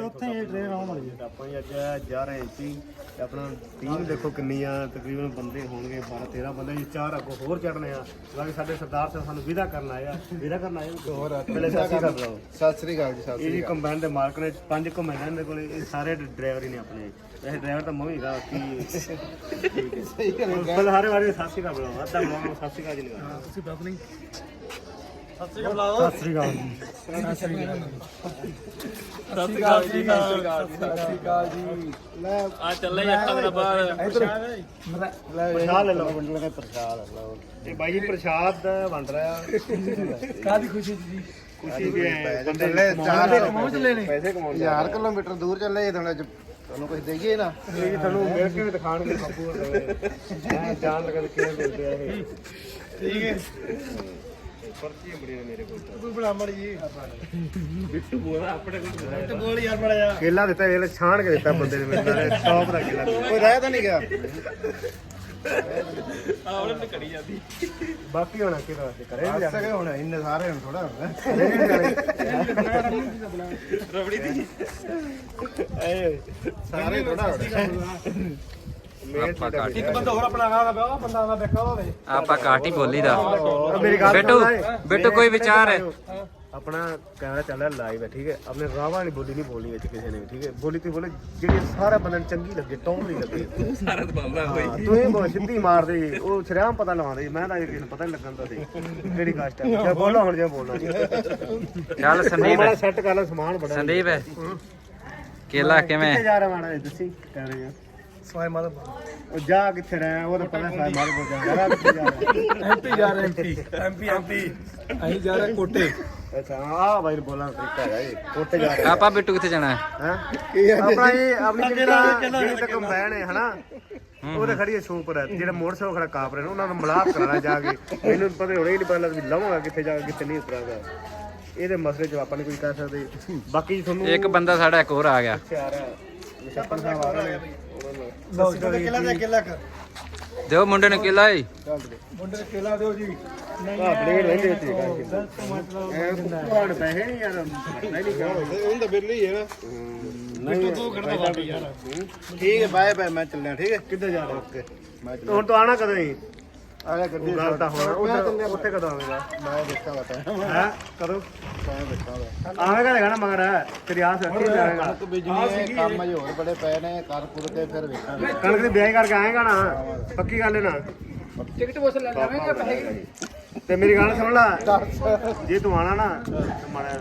ਉੱਥੇ ਹੀ ਟ੍ਰੇਨ ਆਉਣ ਵਾਲੀ ਹੈ। ਆਪਾਂ ਹੀ ਅੱਜ ਜਾ ਰਹੇ ਸੀ ਤੇ ਆਪਣਾ ਟੀਮ ਦੇਖੋ ਕਿੰਨੀ ਆ ਤਕਰੀਬਨ ਬੰਦੇ ਹੋਣਗੇ 12 13 ਬੰਦੇ ਜੀ ਚਾਰ ਅੱਗੋਂ ਹੋਰ ਚੜਨੇ ਆ। ਬਾਕੀ ਸਾਡੇ ਸਰਦਾਰ ਸਾਹਿਬ ਸਾਨੂੰ ਵਿਦਾ ਕਰਨ ਆਏ ਆ ਵਿਦਾ ਕਰਨ ਆਏ ਹੋਰ ਪਹਿਲੇ ਸਾਸੀ ਕਰ ਲਓ ਸਤਿ ਸ੍ਰੀ ਅਕਾਲ ਜੀ ਸਤਿ ਇਹ ਜੀ ਕੰਬਾਈਨ ਦੇ ਮਾਲਕ ਨੇ ਪੰਜ ਕੰਬਾਈਨਾਂ ਦੇ ਕੋਲੇ ਇਹ ਸਾਰੇ ਡਰਾਈਵਰ ਹੀ ਨੇ ਆਪਣੇ। ਇਹ ਡਰਾਈਵਰ ਤਾਂ ਮੈਂ ਹੀਗਾ ਕੀ ਹੈ। ਸਹੀ ਗੱਲ ਪਹਿਲੇ ਹਰੇ ਵਾਰੀ ਸਾਸੀ ਕਰ ਲਓ ਅੱਧਾ ਮੋਹ ਸਾਸੀ ਕਰ ਜੀ। ਲਗਾ ਤੁਸੀਂ ਬਾਤ ਨਹੀਂ। ਸਤਿ ਸ੍ਰੀ ਅਕਾਲ ਸਤਿ ਸ੍ਰੀ ਅਕਾਲ ਸਤਿ ਸ੍ਰੀ ਅਕਾਲ ਜੀ ਸਤਿ ਸ੍ਰੀ ਅਕਾਲ ਜੀ ਲੈ ਆ ਚੱਲੇ ਅੱਖਾਂ ਦੇ ਬਾਹਰ ਪ੍ਰਸ਼ਾਦ ਲੈ ਲਓ। ਵੰਡਣ ਦੇ ਪ੍ਰਸ਼ਾਦ ਲਓ ਇਹ ਬਾਈ ਜੀ ਪ੍ਰਸ਼ਾਦ ਵੰਡ ਰਿਹਾ ਕਾਦੀ ਖੁਸ਼ੀ ਜੀ ਖੁਸ਼ੀ ਵੀ ਹੈ ਚੱਲੇ ਚਾਰ ਪੈਸੇ ਕਮਾਉਣ ਚੱਲੇ ਪੈਸੇ ਕਮਾਉਣ ਜਾ ਕਿਲੋਮੀਟਰ ਦੂਰ ਚੱਲੇ ਇਹ ਤੁਹਾਨੂੰ ਤੁਹਾਨੂੰ ਕੁਝ ਦੇਈਏ ਨਾ ਇਹ ਤੁਹਾਨੂੰ ਮਿਲ ਕੇ ਵੀ ਦਿਖਾਣਗੇ ਬਾਪੂ ਹੋਰ ਜਾਣ ਲੱਗਾ ਕਿਵੇਂ ਮਿਲਦੇ ਆ ਇਹ ਠੀਕ ਹੈ ਪਰਚੀ ਬੜੀ ਨੇ ਮੇਰੇ ਕੋਲ ਤੂੰ। ਬਣਾ ਮੜੀ ਜੀ ਬਿੱਟੂ ਬੋਲਾ ਆਪਣੇ ਕੋਲ ਬੋਲ ਯਾਰ ਬੜਾ ਜਾ ਕੇਲਾ ਦਿੱਤਾ ਇਹ ਛਾਣ ਕੇ ਦਿੱਤਾ ਬੰਦੇ ਨੇ ਮੇਰੇ ਨਾਲ ਟੌਪ ਦਾ ਕੇਲਾ ਕੋਈ ਰਹਿ ਤਾਂ ਨਹੀਂ ਗਿਆ। ਆ ਉਹਨੇ ਤੇ ਕੜੀ ਜਾਂਦੀ। ਬਾਕੀ ਹੋਣਾ ਕਿਹਦਾ ਵਾਸਤੇ ਕਰੇ ਵੀ ਸਕੇ ਹੁਣ ਇੰਨੇ ਸਾਰੇ ਹੁਣ ਥੋੜਾ ਰਬੜੀ ਦੀ। ਏ ਸਾਰੇ ਥੋੜਾ ਆਪਾਂ ਕਾਟੀ ਇੱਕ ਬੰਦਾ ਹੋਰ ਆਪਣਾ ਆਗਾ ਪਿਆ ਉਹ ਬੰਦਾ ਆਗਾ ਬੈਠਾ ਹੋਵੇ ਆਪਾਂ ਕਾਟੀ ਬੋਲੀ ਦਾ ਮੇਰੀ ਗੱਲ ਬਿੱਟੂ। ਬਿੱਟੂ ਕੋਈ ਵਿਚਾਰ ਹੈ? ਆਪਣਾ ਕੈਮਰਾ ਚੱਲ ਰਿਹਾ ਲਾਈਵ ਹੈ ਠੀਕ ਹੈ? ਆਪਣੇ ਰਾਵਾ ਵਾਲੀ ਬੋਲੀ ਨਹੀਂ ਬੋਲਣੀ ਵਿੱਚ ਕਿਸੇ ਨੇ ਵੀ ਠੀਕ ਹੈ? ਬੋਲੀ ਤੇ ਬੋਲੇ ਜਿਹੜੀ ਸਾਰਾ ਬੰਦੇ ਨੂੰ ਚੰਗੀ ਲੱਗੇ ਟੌਮ ਨਹੀਂ ਲੱਗੇ। ਸਾਰਾ ਦਬਾਉਂਦਾ ਹੋਈ। ਹਾਂ, ਤੁਸੀਂ ਬਹੁਤ ਸਿੱਧੀ ਮਾਰਦੇ ਉਹ ਸ਼ਰਿਆਮ ਪਤਾ ਲਵਾਉਂਦੇ ਮੈਂ ਤਾਂ ਕਿਸੇ ਨੂੰ ਪਤਾ ਨਹੀਂ ਲੱਗਣ ਦਾ ਸੀ ਕਿਹੜੀ ਕਾਸਟ ਹੈ। ਜੇ ਬੋਲੋ ਹੁਣ ਜੇ ਬੋਲਣਾ ਚੱਲ ਸੰਦੀਪ ਸੈੱਟ ਕਰ ਲੈ ਸਮਾਨ ਬੜਾ ਸੰਦੀਪ ਕੇਲਾ ਕਿਵੇਂ ਕਿੱਥੇ ਜਾ ਰਿਹਾ ਮਾੜਾ ਇਹ ਦੱਸੀ ਕਹਿ ਰਹੇ ਆ ਸਵਾਈ ਮਾਰ। ਉਹ ਜਾ ਕਿੱਥੇ ਰਿਹਾ ਉਹ ਤਾਂ ਪਤਾ ਸਾਇ ਮਾਰ ਬੋ ਜਾ ਰਿਹਾ ਕਿੱਥੇ ਜਾ ਰਿਹਾ? ਐਮਪੀ ਜਾ ਰਿਹਾ ਐਮਪੀ ਐਮਪੀ ਐਮਪੀ। ਅਸੀਂ ਜਾ ਰਹੇ ਕੋਟੇ। ਅੱਛਾ ਆ ਬਾਈ ਬੋਲਾਂ ਤਰੀਕਾ ਹੈਗਾ ਇਹ ਕੋਟੇ ਜਾ ਰਿਹਾ। ਆਪਾਂ ਬਿੱਟੂ ਕਿੱਥੇ ਜਾਣਾ? ਹੈ? ਹੈ ਆਪਣਾ ਇਹ ਆਪਣੀ ਜਿਹੜੀ ਤਾਂ ਜਿਹੜੀ ਤੱਕ ਕੰਬਾਈਨ ਹੈ ਹਨਾ? ਉਹ ਤਾਂ ਖੜੀ ਹੈ ਸੂਪਰ ਹੈ ਜਿਹੜਾ ਮੋਟਰਸਾਈਕਲ ਖੜਾ ਕਾਪ ਰਹੇ ਨੇ ਉਹਨਾਂ ਨੂੰ ਮਲਾਪ ਕਰਾਣਾ ਜਾ ਕੇ। ਮੈਨੂੰ ਪਤਾ ਹੁਣੇ ਹੀ ਨਹੀਂ ਪਤਾ ਲੱਗਦਾ ਵੀ ਲਵਾਂਗਾ ਕਿੱਥੇ ਜਾ ਕੇ ਕਿੱਥੇ ਨਹੀਂ ਉਤਰਾਂਗਾ। ਇਹਦੇ ਮਸਲੇ 'ਚ ਆਪਾਂ ਨਹੀਂ ਕੋਈ ਕਹਿ ਸਕਦੇ। ਬਾਕੀ ਤੁਹਾਨੂੰ ਇੱਕ ਬੰਦਾ ਸਾਡਾ ਇੱਕ ਹੋਰ ਆ ਗਿਆ। ਇੱਥੇ ਆ ਰਿਹਾ। ਨਿਸ਼ਾਪਨ ਸਾਹਿਬ ਆ ਰਹੇ ਨੇ ਉਹਨਾਂ ਨੂੰ। ਲਓ ਜੀ ਕਿਲਾ ਦੇ ਕਿਲਾ ਕਰ। ਦਿਓ ਮੁੰਡੇ ਨੂੰ ਕੇਲਾ ਈ ਮੁੰਡੇ ਨੇ ਕਿਲਾ ਦਿਓ ਜੀ। ਪਲੇਟ ਲੈਂਦੇ ਕਰਕੇ ਮਤਲਬ ਐ ਕੁੱਪਾੜ ਪੈਸੇ ਨਹੀਂ ਯਾਰ ਨਹੀਂ ਹੁਣ ਤਾਂ ਬਿੱਲ ਹੀ ਹੈ ਨਾ। ਨਹੀਂ ਤੂੰ ਖੜਦਾ ਬਾਬੀ ਯਾਰ। ਠੀਕ ਹੈ ਬਾਏ ਬਾਏ ਮੈਂ ਚੱਲਿਆ ਠੀਕ ਹੈ? ਕਿੱਧਰ ਜਾ ਰਿਹਾ ਓਕੇ ਮੈਂ ਹੁਣ ਤੂੰ ਆਣਾ ਕਦੋਂ ਹੀ? ਆ ਜਾ ਗੱਡੀ ਉਹ ਗੱਲ ਤਾਂ ਹੋਣਾ ਉੱਥੇ ਉੱਥੇ ਕਦੋਂ ਆਵੇਂਗਾ? ਮੈਂ ਦੇਖਾਂਗਾ ਟਾਈਮ ਹੈ? ਕਦੋਂ? ਮੈਂ ਦੇਖਾਂਗਾ ਆਵੇਂਗਾ ਦੇਖਣਾ ਮਗਰ ਕਿਤੇ ਆਸ ਰੱਖੀ ਜਾਵੇਂਗਾ ਕਣਕ ਬੀਜਣੀ ਹੈ ਕੰਮ ਅਜੇ ਹੋਰ ਬੜੇ ਪਏ ਨੇ ਕਰ ਕੁਰ ਕੇ ਫਿਰ ਵੇਖਾਂਗੇ। ਕਣਕ ਦੀ ਵਿਆਹ ਕਰਕੇ ਆਏਗਾ ਨਾ ਪੱਕੀ ਗੱਲ ਹੈ ਨਾ? ਟਿਕਟ ਬੋਸ ਲੈ ਜਾਵੇਂਗੇ ਪੈਸੇ ਤੇ ਮੇਰੀ ਗੱਲ ਸੁਣ ਲੈ ਜੇ ਤੂੰ ਆਣਾ ਨਾ ਮਾੜਾ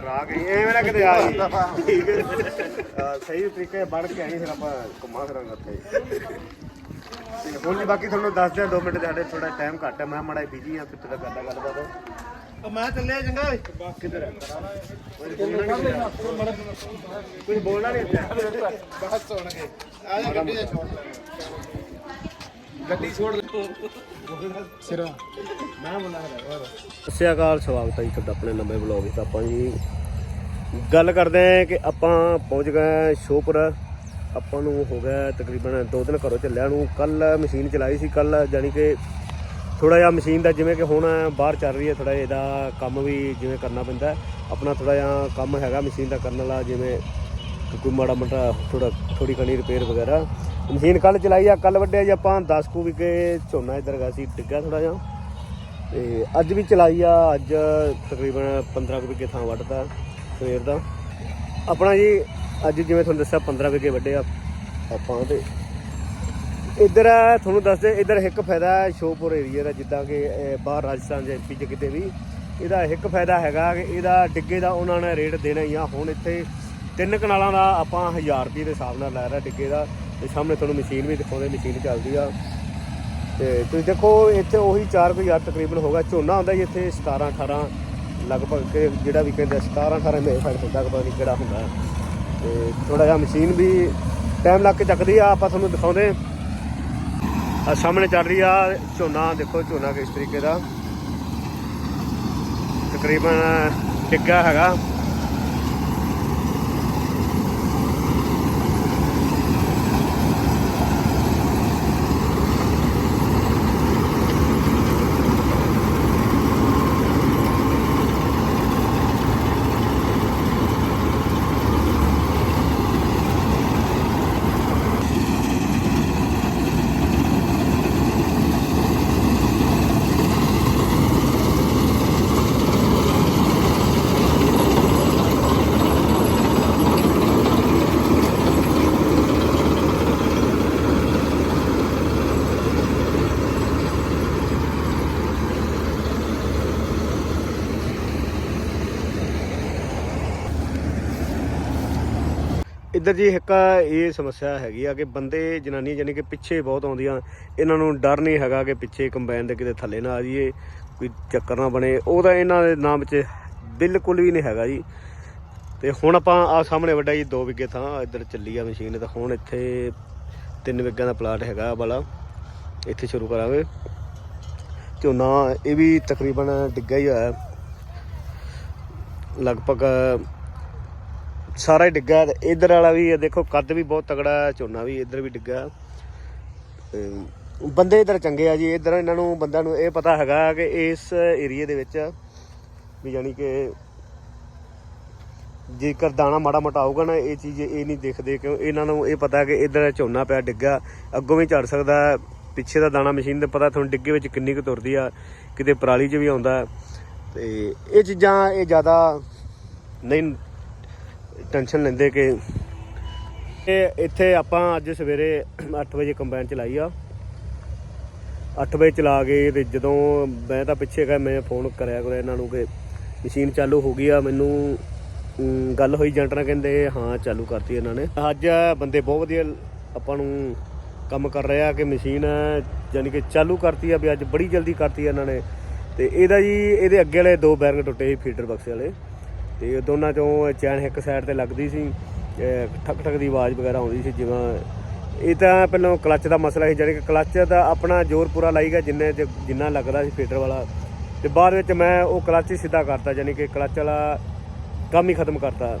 ਕਰਾ ਕੇ ਐਵੇਂ ਨਾ ਕਿਤੇ ਆ ਜੀ ਠੀਕ ਹੈ ਅਹ ਸਹੀ ਤਰੀਕੇ ਬਣ ਕੇ ਆਣੀ ਫਿਰ ਆਪਾਂ ਘੁੰਮਾ ਫਿਰਾਂਗੇ ਉੱਥੇ। ਹੈ। ਜੀ ਬਾਕੀ ਤੁਹਾਨੂੰ ਦੱਸ ਦਿਆਂ 2 ਮਿੰਟ ਸਾਡੇ ਥੋੜਾ ਟਾਈਮ ਘੱਟ ਹੈ। ਮੈਂ ਮਾੜਾ ਬਿਜ਼ੀ ਆ ਫਿਰ ਤੇਰਾ ਕਰਦਾ ਗੱਲਬਾਤ ਉਹ ਮੈਂ ਚੱਲਿਆ ਚੰਗਾ ਕਿੱਧਰ ਹੈ ਕੁਝ ਬੋਲਣਾ ਨਹੀਂ ਇੱਥੇ। ਬਸ ਸੁਣ ਕੇ। ਆ ਜਾ ਗੱਡੀ ਛੋੜ ਗੱਡੀ ਛੋੜ ਸਿਰਾ। ਮੈਂ ਬੋਲਾਂ ਹੋਰ। ਸਤਿ ਸ਼੍ਰੀ ਅਕਾਲ ਸਵਾਗਤ ਹੈ ਜੀ ਤੁਹਾਡਾ ਆਪਣੇ ਨਵੇਂ ਵਲੌਗ ਵਿੱਚ। ਆਪਾਂ ਜੀ ਗੱਲ ਕਰਦੇ ਹਾਂ ਕਿ ਆਪਾਂ ਪਹੁੰਚ ਗਏ ਸ਼ੋਪੁਰ। ਆਪਾਂ ਨੂੰ ਹੋ ਗਿਆ ਤਕਰੀਬਨ 2 ਦਿਨ ਘਰੋਂ ਚੱਲਿਆ ਨੂੰ। ਕੱਲ ਮਸ਼ੀਨ ਚਲਾਈ ਸੀ, ਕੱਲ ਜਾਨੀ ਕਿ ਥੋੜਾ ਜਿਹਾ ਮਸ਼ੀਨ ਦਾ ਜਿਵੇਂ ਕਿ ਹੁਣ ਬਾਹਰ ਚੱਲ ਰਹੀ ਹੈ ਥੋੜਾ ਇਹਦਾ ਕੰਮ ਵੀ ਜਿਵੇਂ ਕਰਨਾ ਪੈਂਦਾ ਆਪਣਾ ਥੋੜਾ ਜਿਹਾ ਕੰਮ ਹੈਗਾ ਮਸ਼ੀਨ ਦਾ ਕਰਨ ਵਾਲਾ, ਜਿਵੇਂ ਕੋਈ ਮਾੜਾ ਮੋਟਾ ਥੋੜਾ ਥੋੜੀ ਕਣੀ ਰਿਪੇਅਰ ਵਗੈਰਾ। ਮਸ਼ੀਨ ਕੱਲ ਚਲਾਈ ਆ, ਕੱਲ ਵੱਡਿਆ ਜੀ ਆਪਾਂ 10 ਕੁ ਵਿਕੇ ਝੋਨਾ ਇੱਧਰ ਗਿਆ ਸੀ ਡਿੱਗਾ ਥੋੜਾ ਜਿਹਾ। ਤੇ ਅੱਜ ਵੀ ਚਲਾਈ ਆ, ਅੱਜ ਤਕਰੀਬਨ 15 ਕੁ ਵਿਗੇ ਥਾਂ ਵੱਢਦਾ ਸਵੇਰ ਦਾ। ਆਪਣਾ ਜੀ ਅੱਜ ਜਿਵੇਂ ਤੁਹਾਨੂੰ ਦੱਸਿਆ 15 ਵਿਗੇ ਵੱਡੇ ਆ ਆਪਾਂ ਤੇ। ਇੱਧਰ ਤੁਹਾਨੂੰ ਦੱਸਦੇ, ਇੱਧਰ ਇੱਕ ਫਾਇਦਾ ਸ਼ੋਪੁਰ ਏਰੀਆ ਦਾ, ਜਿੱਦਾਂ ਕਿ ਬਾਹਰ ਰਾਜਸਥਾਨ ਜਾਂ ਐਮਪੀ ਚ ਕਿਤੇ ਵੀ। ਇਹਦਾ ਇੱਕ ਫਾਇਦਾ ਹੈਗਾ ਕਿ ਇਹਦਾ ਡਿੱਗੇ ਦਾ ਉਹਨਾਂ ਨੇ ਰੇਟ ਦੇਣਾ ਹੀ ਆ। ਹੁਣ ਇੱਥੇ ਤਿੰਨ ਕਨਾਲਾਂ ਦਾ ਆਪਾਂ 1000 ਰੁਪਏ ਦੇ ਹਿਸਾਬ ਨਾਲ ਲੈ ਰਿਹਾ ਡਿੱਗੇ ਦਾ। ਤੇ ਸਾਹਮਣੇ ਤੁਹਾਨੂੰ ਮਸ਼ੀਨ ਵੀ ਦਿਖਾਉਂਦੇ, ਮਸ਼ੀਨ ਚੱਲਦੀ ਆ। ਤੇ ਤੁਸੀਂ ਦੇਖੋ, ਇੱਥੇ ਉਹੀ 4000 ਤਕਰੀਬਨ ਹੋਗਾ ਝੋਨਾ ਹੁੰਦਾ ਜੀ ਇੱਥੇ 17 18 ਲਗਭਗ ਕਿ ਜਿਹੜਾ ਵੀ ਕਹਿੰਦੇ 17 18 ਮੇਰੇ ਸਾਈਡ ਹੁੰਦਾ, ਕਿ ਪਤਾ ਨਹੀਂ ਕਿਹੜਾ ਹੁੰਦਾ। ਤੇ ਥੋੜਾ ਜਿਹਾ ਮਸ਼ੀਨ ਵੀ ਟਾਈਮ ਲੱਗ ਕੇ ਚੱਕਦੀ ਆ, ਆਪਾਂ ਤੁਹਾਨੂੰ ਦਿਖਾਉਂਦੇ ਆ ਸਾਹਮਣੇ ਚੱਲ ਰਹੀ ਆ, ਝੋਨਾ, ਦੇਖੋ ਝੋਨਾ ਕਿਸ ਤਰੀਕੇ ਦਾ। ਤਕਰੀਬਨ ਡਿੱਗਾ ਹੈਗਾ। ਇੱਧਰ ਜੀ ਇੱਕ ਇਹ ਸਮੱਸਿਆ ਹੈਗੀ ਆ ਕਿ ਬੰਦੇ ਜਨਾਨੀ ਜਾਨੀ ਕਿ ਪਿੱਛੇ ਬਹੁਤ ਆਉਂਦੀਆਂ। ਇਹਨਾਂ ਨੂੰ ਡਰ ਨਹੀਂ ਹੈਗਾ ਕਿ ਪਿੱਛੇ ਕੰਬਾਈਨ ਦੇ ਕਿਤੇ ਥੱਲੇ ਨਾ ਆ ਜਾਈਏ, ਕੋਈ ਚੱਕਰ ਨਾ ਬਣੇ। ਉਹਦਾ ਇਹਨਾਂ ਦੇ ਨਾਮ 'ਚ ਬਿਲਕੁਲ ਵੀ ਨਹੀਂ ਹੈਗਾ ਜੀ। ਤੇ ਹੁਣ ਆਪਾਂ ਆ ਸਾਹਮਣੇ ਵੱਡਾ ਜੀ 2 ਵਿਗੇ ਥਾਂ, ਇੱਧਰ ਚੱਲੀ ਆ ਮਸ਼ੀਨ। ਤਾਂ ਹੁਣ ਇੱਥੇ 3 ਵਿਗਿਆਂ ਦਾ ਪਲਾਟ ਹੈਗਾ ਵਾਲਾ। ਇੱਥੇ ਸ਼ੁਰੂ ਕਰਾਂਗੇ। ਝੋਨਾ ਇਹ ਵੀ ਤਕਰੀਬਨ ਡਿੱਗਾ ਹੀ ਹੋਇਆ। ਲਗਭਗ ਸਾਰਾ ਹੀ ਡਿੱਗਾ ਤੇ ਇਧਰ ਵਾਲਾ ਵੀ, ਇਹ ਦੇਖੋ ਕੱਦ ਵੀ ਬਹੁਤ ਤਗੜਾ ਝੋਨਾ ਵੀ, ਇਧਰ ਵੀ ਡਿੱਗਾ ਤੇ ਬੰਦੇ ਇਧਰ ਚੰਗੇ ਆ ਜੀ, ਇਧਰ ਇਹਨਾਂ ਨੂੰ, ਬੰਦਿਆਂ ਨੂੰ ਇਹ ਪਤਾ ਹੈਗਾ ਕਿ ਇਸ ਏਰੀਏ ਦੇ ਵਿੱਚ ਵੀ ਯਾਨੀ ਕਿ ਜੇਕਰ ਦਾਣਾ ਮਾੜਾ ਮੋਟਾ ਆਊਗਾ ਨਾ, ਇਹ ਚੀਜ਼ ਇਹ ਨਹੀਂ ਦੇਖਦੇ, ਕਿਉਂ ਇਹਨਾਂ ਨੂੰ ਇਹ ਪਤਾ ਕਿ ਇਧਰ ਝੋਨਾ ਪਿਆ, ਡਿੱਗਾ, ਅੱਗੋਂ ਵੀ ਝੜ ਸਕਦਾ, ਪਿੱਛੇ ਦਾ ਦਾਣਾ ਮਸ਼ੀਨ ਦੇ ਪਤਾ ਤੁਹਾਨੂੰ ਡਿੱਗੇ ਵਿੱਚ ਕਿੰਨੀ ਕੁ ਤੁਰਦੀ ਆ, ਕਿਤੇ ਪਰਾਲੀ 'ਚ ਵੀ ਆਉਂਦਾ ਹੈ। ਤੇ ਇਹ ਚੀਜ਼ਾਂ ਇਹ ਜ਼ਿਆਦਾ ਨਹੀਂ ਟੈਨਸ਼ਨ ਲੈਂਦੇ ਕਿ ਇਹ ਇੱਥੇ ਆਪਾਂ ਅੱਜ ਸਵੇਰੇ 8 ਵਜੇ ਕੰਬਾਈਨ ਚਲਾਈ ਆ। 8 ਵਜੇ ਚਲਾ ਕੇ ਤੇ ਜਦੋਂ ਮੈਂ ਤਾਂ ਪਿੱਛੇ ਗਿਆ ਮੈਂ ਫੋਨ ਕਰਿਆ ਕਰਿਆ ਇਹਨਾਂ ਨੂੰ ਕਿ ਮਸ਼ੀਨ ਚਾਲੂ ਹੋ ਗਈ ਆ, ਮੈਨੂੰ ਗੱਲ ਹੋਈ ਏਜੰਟ ਨਾਲ ਕਹਿੰਦੇ ਹਾਂ ਚਾਲੂ ਕਰਤੀ ਇਹਨਾਂ ਨੇ। ਅੱਜ ਬੰਦੇ ਬਹੁਤ ਵਧੀਆ ਆਪਾਂ ਨੂੰ ਕੰਮ ਕਰ ਰਿਹਾ ਕਿ ਮਸ਼ੀਨ ਯਾਨੀ ਕਿ ਚਾਲੂ ਕਰਤੀ ਆ ਵੀ ਅੱਜ ਬੜੀ ਜਲਦੀ ਕਰਤੀ ਇਹਨਾਂ ਨੇ। ਤੇ ਇਹਦਾ ਜੀ, ਇਹਦੇ ਅੱਗੇ ਵਾਲੇ ਦੋ ਬੈਰਿੰਗ ਟੁੱਟੇ ਸੀ, ਫੀਡਰ ਬਕਸੇ ਵਾਲੇ। ਤੇ ਦੋਨਾਂ ਚੋਂ ਚੈਨ ਇੱਕ ਸਾਈਡ ਤੇ ਲੱਗਦੀ ਸੀ, ਅਹ, ਠਕ ਠਕ ਦੀ ਆਵਾਜ਼ ਵਗੈਰਾ ਆਉਂਦੀ ਸੀ ਜਿਵੇਂ, ਇਹ ਤਾਂ ਪਹਿਲਾਂ ਕਲੱਚ ਦਾ ਮਸਲਾ ਸੀ, ਜਾਣੀ ਕਿ ਕਲੱਚ ਦਾ ਆਪਣਾ ਜ਼ੋਰ ਪੂਰਾ ਲਾਈਗਾ ਜਿੰਨੇ ਜਿੰਨਾ ਲੱਗਦਾ ਸੀ ਫੀਡਰ ਵਾਲਾ। ਤੇ ਬਾਅਦ ਵਿੱਚ ਮੈਂ ਉਹ ਕਲੱਚ ਹੀ ਸਿੱਧਾ ਕਰਤਾ, ਜਾਣੀ ਕਿ ਕਲੱਚ ਵਾਲਾ ਕੰਮ ਹੀ ਖਤਮ ਕਰਤਾ।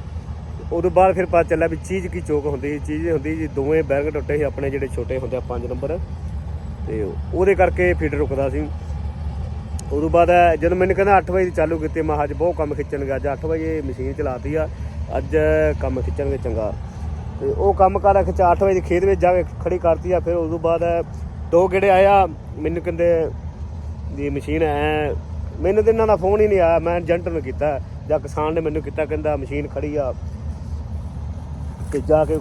ਉਦੋਂ ਬਾਅਦ ਫਿਰ ਪਤਾ ਚੱਲਿਆ ਵੀ ਚੀਜ਼ ਕੀ ਚੋਕ ਹੁੰਦੀ ਸੀ, ਚੀਜ਼ ਹੁੰਦੀ ਜੀ ਦੋਵੇਂ ਬੈਰਗ ਟੁੱਟੇ ਸੀ, ਆਪਣੇ ਜਿਹੜੇ ਛੋਟੇ ਹੁੰਦੇ ਆ 5 ਨੰਬਰ। ਤੇ ਉਹਦੇ ਕਰਕੇ ਫੀਡਰ ਰੁਕਦਾ ਸੀ। ਉਦੋਂ ਬਾਅਦ ਜਦੋਂ ਮੈਨੂੰ ਕਹਿੰਦਾ 8 ਵਜੇ ਦੀ ਚਾਲੂ ਕੀਤੀ, ਮੈਂ ਅੱਜ ਬਹੁਤ ਕੰਮ ਖਿੱਚਣ ਗਿਆ, ਅੱਜ 8 ਵਜੇ ਮਸ਼ੀਨ ਚਲਾਤੀ ਆ, ਅੱਜ ਕੰਮ ਖਿੱਚਣਗੇ ਚੰਗਾ। ਤੇ ਉਹ ਕੰਮ ਕਰ ਖਿੱਚ 8 ਵਜੇ ਦੀ ਖੇਤ ਵਿੱਚ ਜਾ ਕੇ ਖੜੀ ਕਰਤੀ ਆ, ਫਿਰ ਉਦੋਂ ਬਾਅਦ ਦੋ ਗੇੜੇ ਆਇਆ ਮੈਨੂੰ ਕਹਿੰਦੇ ਦੀ ਮਸ਼ੀਨ ਐ, ਮੈਨੂੰ ਤੇ ਇਹਨਾਂ ਦਾ ਫੋਨ ਹੀ ਨਹੀਂ ਆਇਆ, ਮੈਂ ਏਜੰਟ ਨੂੰ ਕੀਤਾ, ਜਾਂ ਕਿਸਾਨ ਨੇ ਮੈਨੂੰ ਕੀਤਾ, ਕਹਿੰਦਾ ਮਸ਼ੀਨ ਖੜੀ ਆ ਤੇ ਜਾ ਕੇ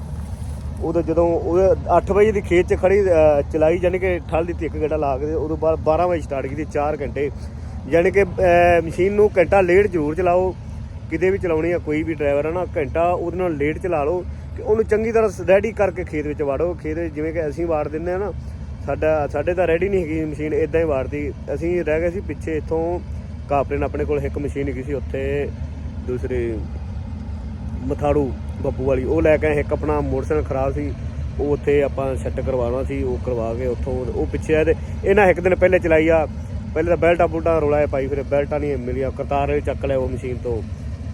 ਉਦੋਂ ਜਦੋਂ ਉਹ 8 ਵਜੇ ਦੀ ਖੇਤ 'ਚ ਖੜੀ ਚਲਾਈ ਜਾਨੀ ਕਿ ਠੱਲ ਦਿੱਤੀ ਇੱਕ ਘੰਟਾ ਲਾ ਕੇ ਉਦੋਂ ਬਾਅਦ 12 ਵਜੇ ਸਟਾਰਟ ਕੀਤੀ 4 ਘੰਟੇ। ਯਾਨੀ ਕਿ ਮਸ਼ੀਨ ਨੂੰ ਘੰਟਾ ਲੇਟ ਜ਼ਰੂਰ ਚਲਾਓ। ਕਿਤੇ ਵੀ ਚਲਾਉਣੀ ਆ, ਕੋਈ ਵੀ ਡਰਾਈਵਰ ਆ ਨਾ, ਘੰਟਾ ਉਹਦੇ ਨਾਲ ਲੇਟ ਚਲਾ ਲਓ। ਕਿ ਉਹਨੂੰ ਚੰਗੀ ਤਰ੍ਹਾਂ ਰੈਡੀ ਕਰਕੇ ਖੇਤ ਵਿੱਚ ਵਾੜੋ। ਖੇਤ ਜਿਵੇਂ ਕਿ ਅਸੀਂ ਵਾੜ ਦਿੰਦੇ ਆ ਨਾ, ਸਾਡਾ, ਸਾਡੇ ਤਾਂ ਰੈਡੀ ਨਹੀਂ ਹੈਗੀ ਮਸ਼ੀਨ ਇਦਾਂ ਹੀ ਵਾੜਦੀ। ਅਸੀਂ ਰਹਿ ਗਏ ਸੀ ਪਿੱਛੇ ਇੱਥੋਂ ਕਾਪਰੇਨ ਆਪਣੇ ਕੋਲ ਇੱਕ ਮਸ਼ੀਨ ਹੈਗੀ ਸੀ, ਉੱਥੇ ਦੂਸਰੇ ਮਥਾੜੂ ਬੱਬੂ ਵਾਲੀ, ਉਹ ਲੈ ਕੇ ਆਏ, ਇੱਕ ਆਪਣਾ ਮੋਟਰਸਾਈਕਲ ਖਰਾਬ ਸੀ, ਉਹ ਉੱਥੇ ਆਪਾਂ ਸੈੱਟ ਕਰਵਾਉਣਾ ਸੀ, ਉਹ ਕਰਵਾ ਕੇ ਉੱਥੋਂ ਉਹ ਪਿੱਛੇ ਆ ਤੇ ਇਹਨਾਂ ਇੱਕ ਦਿਨ ਪਹਿਲੇ ਚਲਾਈ ਆ, ਪਹਿਲੇ ਤਾਂ ਬੈਲਟਾ ਬੁਲਟਾ ਰੋਲਾ ਪਾਈ ਫਿਰ ਬੈਲਟਾਂ ਨਹੀਂ ਮਿਲੀਆਂ, ਕਰਤਾਰ ਵੀ ਚੱਕ ਲਿਆ ਉਹ ਮਸ਼ੀਨ ਤੋਂ,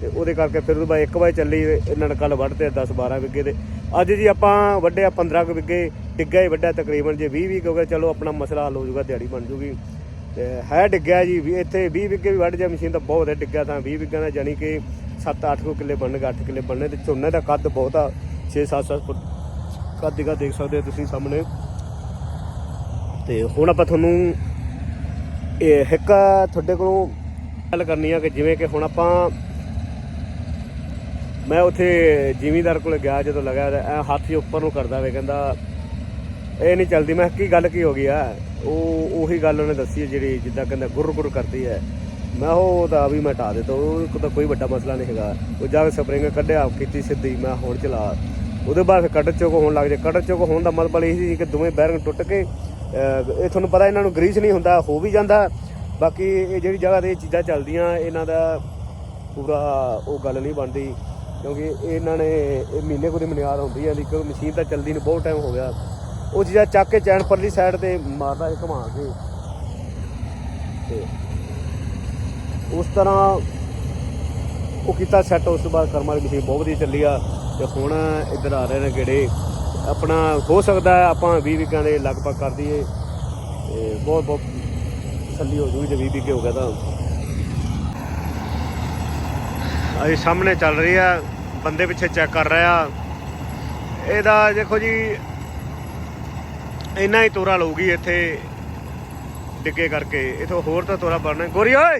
ਤੇ ਉਹਦੇ ਕਰਕੇ ਫਿਰ ਉਹ ਬਾਅਦ ਇੱਕ ਵਾਰ ਚੱਲੀ ਤੇ ਇਹਨਾਂ ਨੇ ਕੱਲ ਵੱਢਤੇ 10 12 ਵਿੱਗੇ ਦੇ ਅੱਜ ਜੀ ਆਪਾਂ ਵੱਢਿਆ 15 ਕੁ ਵਿੱਗੇ ਡਿੱਗਾ ਹੀ ਵੱਢਿਆ ਤਕਰੀਬਨ, ਜੇ 20 ਵੀ ਹੋ ਚਲੋ ਆਪਣਾ ਮਸਲਾ ਹੱਲ ਹੋ ਜਾਊਗਾ, ਦਿਹਾੜੀ ਬਣ ਜੂਗੀ ਤੇ ਹੈ ਡਿੱਗਿਆ ਜੀ, ਵੀ ਇੱਥੇ 20 ਵਿੱਗੇ ਵੀ ਵੱਢ ਜਾ ਮਸ਼ੀਨ ਤਾਂ ਬਹੁਤ ਹੈ, ਡਿੱਗਿਆ ਤਾਂ 20 ਵਿਗਿਆਂ ਦਾ ਜਾਨੀ ਕਿ 7-8 ਕਿੱਲੇ ਬਣਨਗੇ 8 ਕਿੱਲੇ ਬਣਨੇ ਤੇ ਝੋਨੇ ਦਾ ਕੱਦ ਬਹੁਤ ਆ 6-7 ਫੁੱਟ ਕੱਦ ਦਾ ਦੇਖ ਸਕਦੇ ਹੋ ਤੁਸੀਂ ਸਾਹਮਣੇ। ਤੇ ਹੁਣ ਆਪਾਂ ਤੁਹਾਨੂੰ ਇਹ ਇੱਕ ਤੁਹਾਡੇ ਕੋਲੋਂ ਗੱਲ ਕਰਨੀ ਆ ਕਿ ਜਿਵੇਂ ਕਿ ਹੁਣ ਆਪਾਂ ਮੈਂ ਉੱਥੇ ਜ਼ਿਮੀਂਦਾਰ ਕੋਲ ਗਿਆ ਜਦੋਂ ਲਗਾ ਐ ਹੱਥ ਹੀ ਉੱਪਰ ਨੂੰ ਕਰਦਾ ਵੇ, ਕਹਿੰਦਾ ਇਹ ਨਹੀਂ ਚੱਲਦੀ। ਮੈਂ ਕੀ ਗੱਲ ਕੀ ਹੋ ਗਈ ਆ? ਉਹ ਉਹੀ ਗੱਲ ਉਹਨੇ ਦੱਸੀ ਹੈ ਜਿਹੜੀ ਜਿੱਦਾਂ ਕਹਿੰਦਾ ਗੁਰ ਗੁਰ ਕਰਦੀ ਹੈ ਮੈਂ ਕਿਹਾ ਉਹ ਤਾਂ ਵੀ ਮੈਂ ਢਾ ਦਿੱਤਾ, ਉਹ ਤਾਂ ਕੋਈ ਵੱਡਾ ਮਸਲਾ ਨਹੀਂ ਹੈਗਾ। ਉਹ ਜਾ ਕੇ ਸਪਰਿੰਗ ਕੱਢਿਆ, ਕੀਤੀ ਸਿੱਧੀ, ਮੈਂ ਹੁਣ ਚਲਾ। ਉਹਦੇ ਬਾਅਦ ਫਿਰ ਕਟਰ ਚੋਕ ਹੋਣ ਲੱਗ ਜਾ। ਕਟਰ ਚੋਕ ਹੋਣ ਦਾ ਮਤਲਬ ਇਹ ਸੀ ਕਿ ਦੋਵੇਂ ਬੈਰਿੰਗ ਟੁੱਟ ਕੇ ਇਹ ਤੁਹਾਨੂੰ ਪਤਾ ਇਹਨਾਂ ਨੂੰ ਗਰੀਸ ਨਹੀਂ ਹੁੰਦਾ, ਹੋ ਵੀ ਜਾਂਦਾ। ਬਾਕੀ ਇਹ ਜਿਹੜੀ ਜਗ੍ਹਾ ਤੇ ਇਹ ਚੀਜ਼ਾਂ ਚੱਲਦੀਆਂ, ਇਹਨਾਂ ਦਾ ਪੂਰਾ ਉਹ ਗੱਲ ਨਹੀਂ ਬਣਦੀ। ਕਿਉਂਕਿ ਇਹਨਾਂ ਨੇ ਇਹ ਮਹੀਨੇ ਕੁ ਦੀ ਮਨਿਆਰ ਹੁੰਦੀ ਹੈ ਕਿਉਂਕਿ ਮਸ਼ੀਨ ਤਾਂ ਚੱਲਦੀ ਨੂੰ, ਬਹੁਤ ਟਾਈਮ ਹੋ ਗਿਆ। ਉਹ ਚੀਜ਼ਾਂ ਚੱਕ ਕੇ ਚੈਨ ਪਰਲੀ ਸਾਈਡ ਤੇ ਮਾਰਦਾ ਹੈ ਘੁਮਾ ਕੇ। ਤੇ ਉਸ ਤਰ੍ਹਾਂ ਉਹ ਕੀਤਾ ਸੈੱਟ ਉਸ ਤੋਂ ਬਾਅਦ ਕਰਮ ਵਾਲੀ ਮਸ਼ੀਨ ਬਹੁਤ ਵਧੀਆ ਚੱਲੀ ਆ ਤੇ ਹੁਣ ਇੱਧਰ ਆ ਰਹੇ ਨੇ ਗੇੜੇ। ਆਪਣਾ ਹੋ ਸਕਦਾ ਆਪਾਂ 20 ਵੀਕਾਂ ਦੇ ਲਗਭਗ ਕਰ ਦਈਏ। ਤੇ ਬਹੁਤ ਬਹੁਤ ਤਸੱਲੀ ਹੋ ਜੂਗੀ ਜੇ 20 ਵੀਕੇ ਹੋ ਗਿਆ ਤਾਂ। ਅਸੀਂ ਸਾਹਮਣੇ ਚੱਲ ਰਹੀ ਆ, ਬੰਦੇ ਪਿੱਛੇ ਚੈੱਕ ਕਰ ਰਿਹਾ ਇਹਦਾ ਦੇਖੋ ਜੀ, ਇੰਨਾ ਹੀ ਤੋਰਾ ਲਊਗੀ ਇੱਥੇ ਡਿੱਗੇ ਕਰਕੇ। ਇਥੋਂ ਹੋਰ ਤਾਂ ਤੋਰਾ ਬਣਨਾ। ਗੋਰੀ ਓਏ!